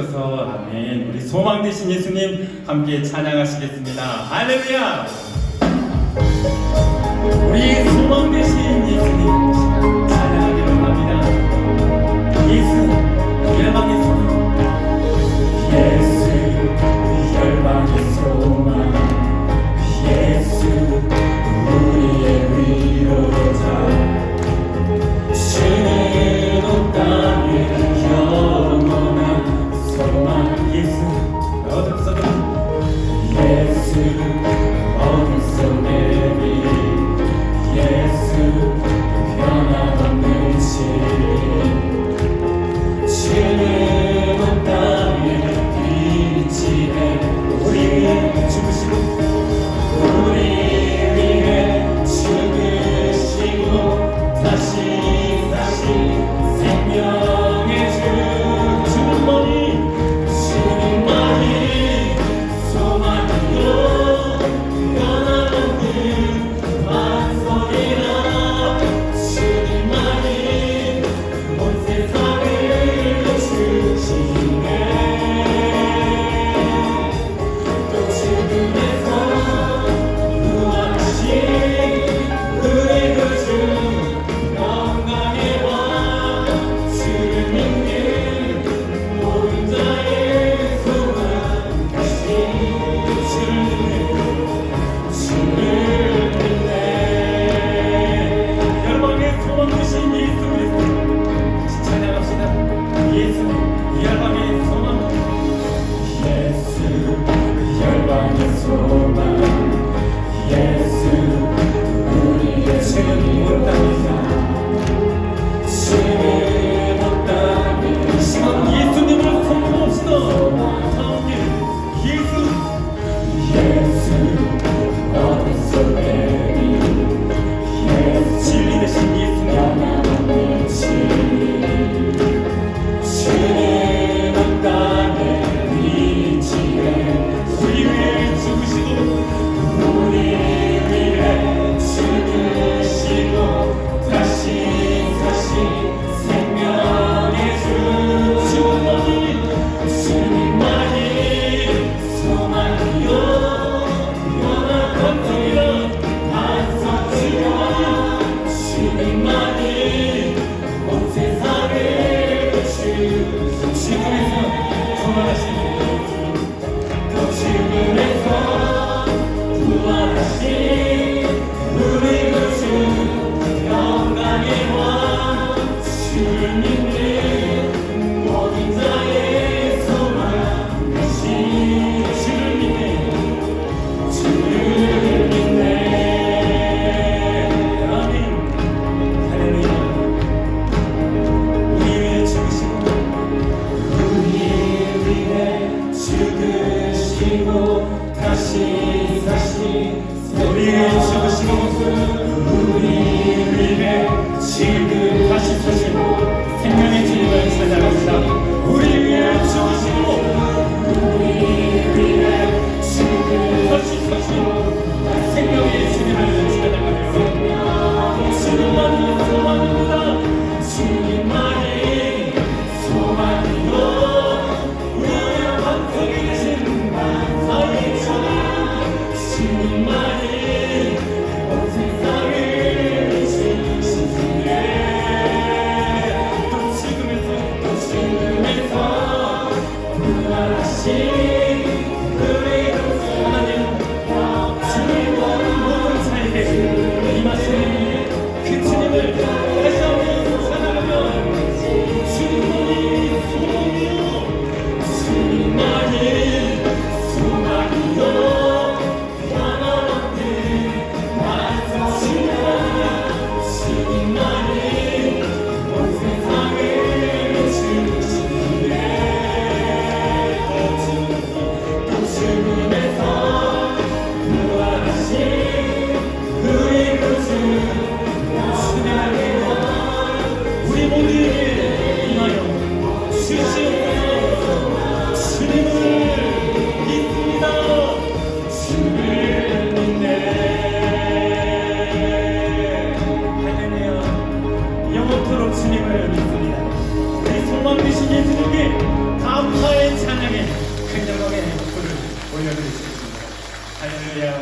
주셔서 아멘. 우리 소망 되신 예수님 함께 찬양하시겠습니다. 할렐루야! 우리 소망 되신 예수님. see you. 우리 의 주님을 믿습니다. 우리 소망 되신 예수님께 감사의 찬양에 큰 영광의 행복을 올려드리겠습니다. 할렐루야.